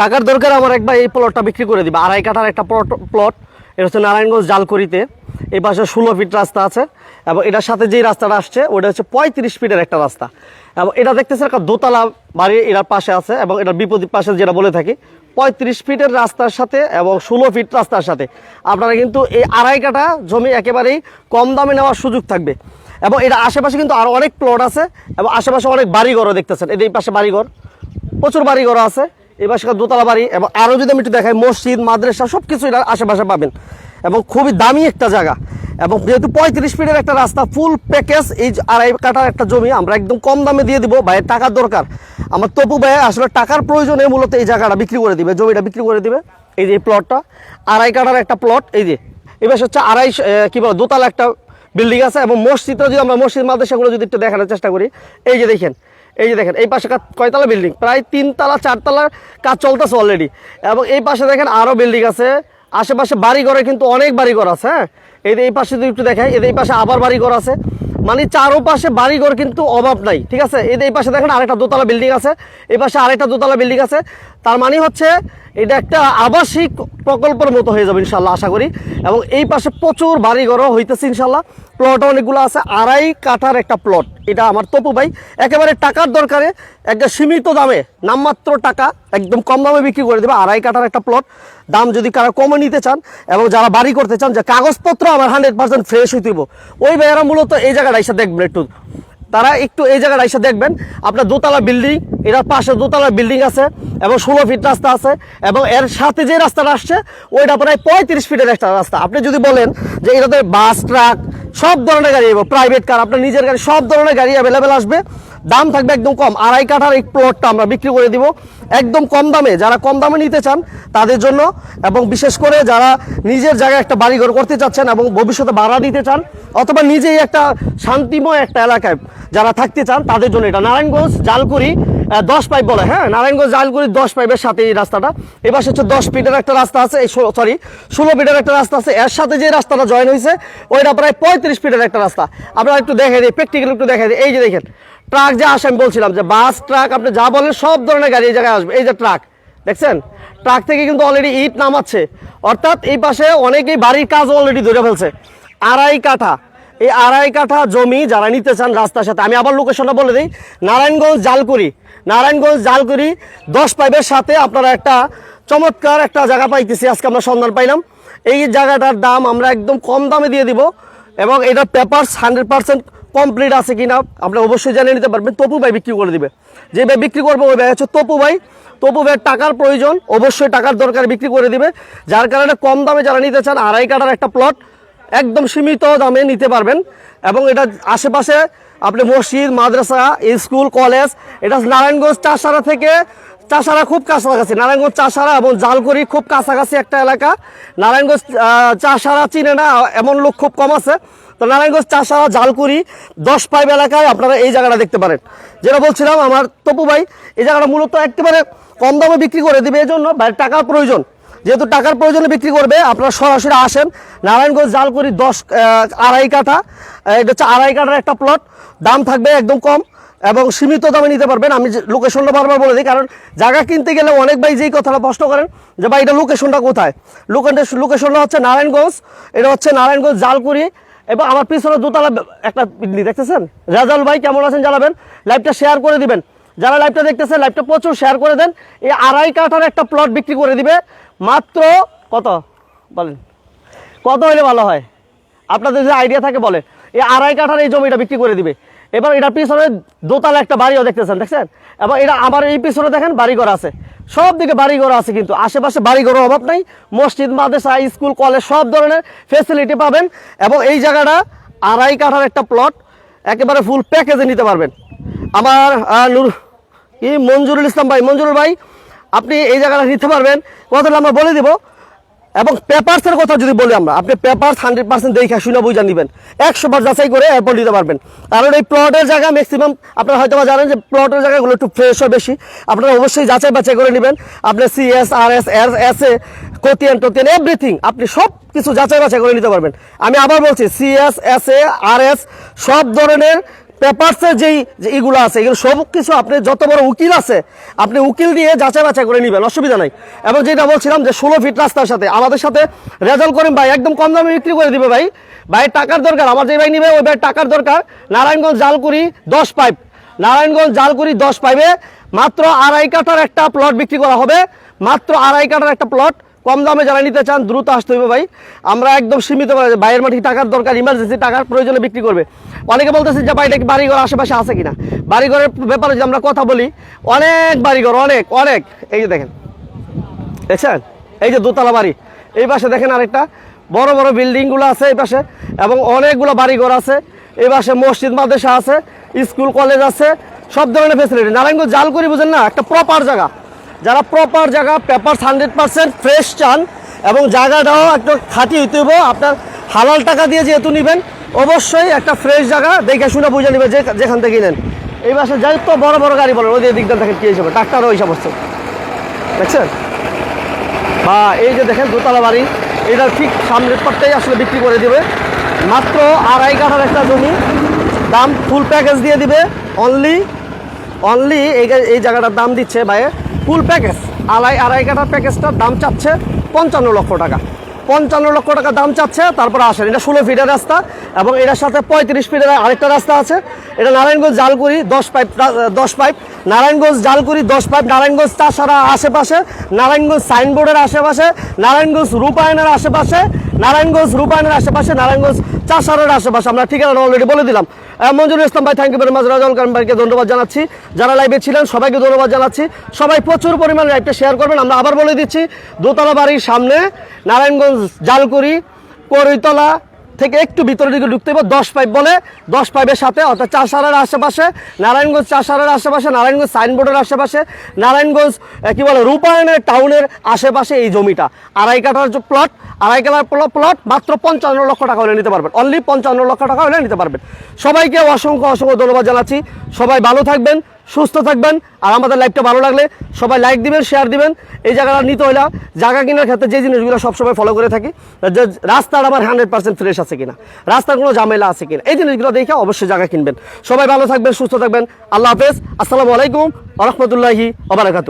টাকার দরকার আমার একবার এই প্লটটা বিক্রি করে দিবে। আড়াই কাঠার একটা প্লট প্লট এটা হচ্ছে নারায়ণগঞ্জ জালকুড়িতে। এই পাশে ষোলো ফিট রাস্তা আছে এবং এটার সাথে যেই রাস্তাটা আসছে, ওটা হচ্ছে পঁয়ত্রিশ ফিটের একটা রাস্তা। এবং এটা দেখতেছে একটা দোতলা বাড়ি এটার পাশে আছে এবং এটার বিপরীত পাশে যেটা বলে থাকি, পঁয়ত্রিশ ফিটের রাস্তার সাথে এবং ষোলো ফিট রাস্তার সাথে। আপনারা কিন্তু এই আড়াই কাঠা জমি একেবারেই কম দামে নেওয়ার সুযোগ থাকবে। এবং এটা আশেপাশে কিন্তু আরও অনেক প্লট আছে এবং আশেপাশে অনেক বাড়িঘরও দেখতেছেন। এদের এই পাশে বাড়িঘর, প্রচুর বাড়িঘর আছে। এই পাশে দোতলা বাড়ি এবং আরও যদি আমি একটু দেখাই, মসজিদ, মাদ্রাসা সব কিছু আশেপাশে পাবেন। এবং খুবই দামি একটা জায়গা। এবং যেহেতু পঁয়ত্রিশ ফিটের একটা রাস্তা ফুল প্যাকেজ এই আড়াই কাটার একটা জমি, আমরা একদম কম দামে দিয়ে দিব। ভাইয়ের টাকার দরকার। আমার তপু ভাই আসলে টাকার প্রয়োজনে মূলত এই জায়গাটা বিক্রি করে দিবে, জমিটা বিক্রি করে দিবে। এই যে প্লটটা আড়াই কাটার একটা প্লট এই যে। এবার হচ্ছে আড়াই কি বলে, দোতলা একটা বিল্ডিং আছে এবং মসজিদটা যদি আমরা মসজিদ, মাদ্রাসাগুলো যদি একটু দেখানোর চেষ্টা করি, এই যে দেখেন এই যে দেখেন, এই পাশে কয়তলা বিল্ডিং প্রায় তিনতলা, চারতলার কাজ চলতেছে অলরেডি এবং এই পাশে দেখেন আরও বিল্ডিং আছে। আশেপাশে বাড়িঘরে কিন্তু অনেক বাড়িঘর আছে হ্যাঁ? এই এই পাশে যদি একটু দেখায় এদের এই পাশে আবার বাড়িঘর আছে। মানে চারোপাশে বাড়িঘর কিন্তু অভাব নাই, ঠিক আছে? এই পাশে দেখেন আরেকটা দোতলা বিল্ডিং আছে, এই পাশে আরেকটা দোতলা বিল্ডিং আছে। তার মানে হচ্ছে এটা একটা আবাসিক প্রকল্পের মতো হয়ে যাবে ইনশাল্লাহ আশা করি। এবং এই পাশে প্রচুর বাড়িঘরও হইতেছে ইনশাল্লাহ প্লট অনেকগুলো আছে, আড়াই কাঠার একটা প্লট এটা আমার তপু ভাই, একেবারে টাকার দরকারে একটা সীমিত দামে, নামমাত্র টাকা, একদম কম দামে বিক্রি করে দেবে, আড়াই কাঠার একটা প্লট দাম যদি কারা কমে নিতে চান, এবং যারা বাড়ি করতে চান, যে কাগজপত্র আমার হান্ড্রেড পার্সেন্ট ফ্রেশ হইতেইব ওই ভাইয়েরা মূলত এই জায়গাটা রাইসা দেখবেন একটু। তারা একটু এই জায়গায় রাইসা দেখবেন, আপনার দোতলা বিল্ডিং এটার পাশে দোতলা বিল্ডিং আছে এবং ষোলো ফিট রাস্তা আছে এবং এর সাথে যে রাস্তাটা আসছে, ওইটা প্রায় পঁয়ত্রিশ ফিটের একটা রাস্তা। আপনি যদি বলেন যে এটাতে বাস, ট্রাক, সব ধরনের গাড়ি প্রাইভেট কার আপনার নিজের গাড়ি, সব ধরনের গাড়ি অ্যাভেলেবেল আসবে। দাম থাকবে একদম কম। আড়াই কাঠার এই প্লটটা আমরা বিক্রি করে দিব। একদম কম দামে, যারা কম দামে নিতে চান, তাদের জন্য এবং বিশেষ করে যারা নিজের জায়গায় একটা বাড়িঘর করতে চাচ্ছেন এবং ভবিষ্যতে ভাড়া দিতে চান অথবা নিজেই একটা শান্তিময় একটা এলাকায় যারা থাকতে চান, তাদের জন্য এটা। নারায়ণগঞ্জ, জালকুড়ি দশ পাইপ বলে হ্যাঁ? নারায়ণগঞ্জ, জালকুড়ি, দশ পাইপের সাথে এই রাস্তাটা। এবার হচ্ছে দশ ফিটের একটা রাস্তা আছে, এই সরি ষোলো ফিটের একটা রাস্তা আছে। এর সাথে যে রাস্তাটা জয়েন হয়েছে, ওইটা প্রায় পঁয়ত্রিশ ফিটের একটা রাস্তা। আপনারা একটু দেখে দিই প্র্যাকটিক্যাল একটু দেখে দিই। এই যে দেখেন ট্রাক যে আসে, আমি বলছিলাম যে বাস, ট্রাক, আপনি যা বলেন সব ধরনের গাড়ি এই জায়গায় আসবে। এই যে ট্রাক, দেখছেন? ট্রাক থেকে কিন্তু অলরেডি ইট নামাচ্ছে। অর্থাৎ এই পাশে অনেকেই বাড়ির কাজ অলরেডি ধরে ফেলছে। আড়াই কাঠা। এই আড়াই কাঠা জমি যারা নিতে চান রাস্তার সাথে, আমি আবার লোকেশনটা বলে দিই। নারায়ণগঞ্জ জালকুড়ি। নারায়ণগঞ্জ জালকুড়ি দশ পাইপের সাথে আপনারা একটা চমৎকার একটা জায়গা পাইতেছি, আজকে আমরা সন্ধান পাইলাম। এই জায়গাটার দাম আমরা একদম কম দামে দিয়ে দিব এবং এটা পেপারস হান্ড্রেড পার্সেন্ট কমপ্লিট আছে কিনা আপনি অবশ্যই জানিয়ে নিতে পারবেন। তপু ভাই বিক্রি করে দিবে। যে ভাই বিক্রি করবে, ওই ভাই হচ্ছে তপু ভাই। তপু ভাইয়ের টাকার প্রয়োজন, অবশ্যই টাকার দরকার বিক্রি করে দিবে। যার কারণে কম দামে যারা নিতে চান, আড়াই কাটার একটা প্লট একদম সীমিত দামে নিতে পারবেন। এবং এটা আশেপাশে আপনি মসজিদ, মাদ্রাসা, স্কুল, কলেজ, এটা নারায়ণগঞ্জ, চাষারা থেকে চাষারা খুব কাছাকাছি। নারায়ণগঞ্জ চাষারা এবং জালকুড়ি খুব কাছাকাছি একটা এলাকা। নারায়ণগঞ্জ চাষারা চিনে না, এমন লোক খুব কম আছে। তো নারায়ণগঞ্জ চাষারা, জালকুড়ি, দশ পাইপ এলাকায় আপনারা এই জায়গাটা দেখতে পারেন। যেটা বলছিলাম আমার তপু ভাই, এই জায়গাটা মূলত একেবারে কম দামে বিক্রি করে দিবে। এই জন্য বাইরের টাকার প্রয়োজন। যেহেতু টাকার প্রয়োজনে বিক্রি করবে, আপনারা সরাসরি আসেন। নারায়ণগঞ্জ, জালকুড়ি দশ আড়াই কাঠা। এটা হচ্ছে আড়াই কাঠার একটা প্লট দাম থাকবে একদম কম। এবং সীমিত দামে নিতে পারবেন। আমি লোকেশনটা বারবার বলে দিই, কারণ জায়গা কিনতে গেলে অনেক ভাই যেই কথাটা প্রশ্ন করেন যে, ভাই, এটা লোকেশনটা কোথায়? লোকেশনটা লোকেশনটা হচ্ছে নারায়ণগঞ্জ, এটা হচ্ছে নারায়ণগঞ্জ জালকুড়ি এবং আমার পিছনে দোতলা একটা বিল্ডিং, দেখতেছেন? রাজাল ভাই কেমন আছেন জানাবেন? লাইভটা শেয়ার করে দিবেন। যারা লাইভটা দেখতেছেন লাইভটা প্রচুর শেয়ার করে দেন। এই আড়াই কাঠার একটা প্লট বিক্রি করে দিবে। মাত্র কত? বলেন। কত হলে ভালো হয়? আপনাদের যে আইডিয়া থাকে বলে এই আড়াই কাঠার এই জমিটা বিক্রি করে দিবে। এবার এটার পিছনে দোতলা একটা বাড়িও দেখতেছেন, দেখছেন? এবং এটা আমার এই পিছনে দেখেন, বাড়িঘর আছে। সব দিকে বাড়িঘর আছে কিন্তু, আশেপাশে বাড়িঘরের অভাব নাই। মসজিদ, মাদ্রাসা, স্কুল, কলেজ, সব ধরনের ফেসিলিটি পাবেন। এবং এই জায়গাটা আড়াই কাঠার একটা প্লট একেবারে ফুল প্যাকেজে নিতে পারবেন। আমার নুর, কি? মঞ্জুরুল ইসলাম ভাই, মঞ্জুরুল ভাই, আপনি এই জায়গাটা নিতে পারবেন। কথাটা আমরা বলে দিব। এবং পেপারসের কথা যদি বলি আমরা, আপনি পেপারস হান্ড্রেড পার্সেন্ট দেখে শুনে বুঝে নেবেন। একশো বার যাচাই করে এরপর নিতে পারবেন। কারণ এই প্লটের জায়গা ম্যাক্সিমাম আপনারা হয়তো বা জানেন যে প্লটের জায়গাগুলো একটু ফ্রেশ হয় বেশি। আপনারা অবশ্যই যাচাই বাছাই করে নেবেন। আপনি CS R S S A কোতিয়ান টোতিয়ান এভরিথিং আপনি সব কিছু যাচাই বাছাই করে নিতে পারবেন। আমি আবার বলছি CS S A R S সব ধরনের পেপারসের যেই এগুলো আছে, এগুলো সব কিছু আপনি যত বড় উকিল আছে, আপনি উকিল দিয়ে যাচাই বাছাই করে নেবেন, অসুবিধা নাই। এবং যেটা বলছিলাম যে ষোলো ফিট রাস্তার সাথে, আমাদের সাথে রেজাল্ট করেন ভাই একদম কম দামে বিক্রি করে দিবে ভাই। ভাই, টাকার দরকার, আমার যে ভাই নিবে, ওই ভাই টাকার দরকার। নারায়ণগঞ্জ জালকুড়ি দশ পাইপ। নারায়ণগঞ্জ জালকুড়ি দশ পাইপে মাত্র আড়াই কাঠার একটা প্লট বিক্রি করা হবে। মাত্র আড়াই কাঠার একটা প্লট কম দামে যারা নিতে চান, দ্রুত আসতে হবে ভাই। আমরা একদম সীমিত বাইরের মাটি টাকার দরকার ইমার্জেন্সি টাকার প্রয়োজনে বিক্রি করবে। অনেকে বলতেছে যে ভাই কি বাড়িঘর আশেপাশে আছে কিনা? বাড়িঘরের ব্যাপারে যদি আমরা কথা বলি, অনেক বাড়িঘর, অনেক অনেক। এই যে দেখেন, দেখছেন? এই যে দোতলা বাড়ি। এই পাশে দেখেন আরেকটা, বড় বড় বিল্ডিংগুলো আছে এই পাশে, এবং অনেকগুলো বাড়িঘর আছে। এই পাশে মসজিদ, মাদ্রাসা আছে, স্কুল, কলেজ আছে, সব ধরনের ফেসিলিটি নারায়ণগঞ্জ জাল করি বুঝেন না, একটা প্রপার জায়গা। যারা প্রপার জায়গা পেপার হান্ড্রেড পার্সেন্ট ফ্রেশ চান এবং জায়গাটাও একটু খাঁটি হইতে হইব। আপনার হালাল টাকা দিয়ে যেহেতু নেবেন, অবশ্যই একটা ফ্রেশ জায়গা দেখে শুনে বুঝে নেবে যে যেখান থেকে নেন এই পাশে যাই তো বড় বড় গাড়ি বলেন ওদের দিকটা দেখেন কী হিসাবে, ট্রাক্টারও ওই সমস্ত। দেখছেন? বা এই যে দেখেন দোতলা বাড়ি এটার ঠিক সামনের পাটটাই আসলে বিক্রি করে দিবে। মাত্র আড়াই কাঠার একটা জমি, দাম ফুল প্যাকেজ দিয়ে দিবে। অনলি অনলি এই এই জায়গাটার দাম দিচ্ছে ভাই ফুল প্যাকেজ। আড়াই আড়াই কাঠার প্যাকেজটার দাম চাচ্ছে পঞ্চান্ন লক্ষ টাকা। পঞ্চান্ন লক্ষ টাকা দাম চাচ্ছে, তারপর আসেন, এটা ষোলো ফিটের রাস্তা এবং এটার সাথে পঁয়ত্রিশ ফিটের আরেকটা রাস্তা আছে। এটা নারায়ণগঞ্জ জালকুড়ি, দশ পাইপ দশ পাইপ। নারায়ণগঞ্জ জালকুড়ি, দশ পাইপ। নারায়ণগঞ্জ তাছাড়া আশেপাশে, নারায়ণগঞ্জ সাইনবোর্ডের আশেপাশে, নারায়ণগঞ্জ রূপায়নের আশেপাশে নারায়ণগঞ্জ, রূপায়ণের আশেপাশে, নারায়ণগঞ্জ, চাষারের আশেপাশে। আমরা ঠিকানাটা অলরেডি বলে দিলাম। মঞ্জুর ইসলাম ভাই thank you very Rajaul Karim ভাইকে ধন্যবাদ জানাচ্ছি। যারা লাইভে ছিলেন, সবাইকে ধন্যবাদ জানাচ্ছি। সবাই প্রচুর পরিমাণে লাইভটা শেয়ার করবেন। আমরা আবার বলে দিচ্ছি, দোতলা বাড়ির সামনে, নারায়ণগঞ্জ, জালকুড়ি করইতলা থেকে একটু ভিতরের দিকে ঢুকতে হবে দশ পাইপ বলে, দশ পাইপের সাথে, অর্থাৎ চাষারের আশেপাশে, নারায়ণগঞ্জ চাষারের আশেপাশে, নারায়ণগঞ্জ সাইনবোর্ডের আশেপাশে, নারায়ণগঞ্জ কি বলে, রূপায়ণের টাউনের আশেপাশে এই জমিটা। আড়াই কাঠার যে প্লট আড়াই কাঠার প্লট মাত্র পঞ্চান্ন লক্ষ টাকা হলে নিতে পারবেন। অনলি পঞ্চান্ন লক্ষ টাকা হলে নিতে পারবেন। সবাইকে অসংখ্য অসংখ্য ধন্যবাদ জানাচ্ছি। সবাই ভালো থাকবেন। সুস্থ থাকবেন আর আমাদের লাইভটা ভালো লাগলে সবাই লাইক দিবেন শেয়ার দিবেন। এই জায়গাটা নিতে হইলা জায়গা কেনার ক্ষেত্রে যে জিনিসগুলো সবসময় ফলো করে থাকি, যে রাস্তার আমার হান্ড্রেড পার্সেন্ট ফ্রেশ আছে কিনা, রাস্তার কোনো ঝামেলা আছে কিনা, এই জিনিসগুলো দেখে অবশ্যই জায়গা কিনবেন। সবাই ভালো থাকবেন, সুস্থ থাকবেন। আল্লাহ হাফেজ। আসসালামু আলাইকুম রহমতুল্লাহি ওবরাকাতু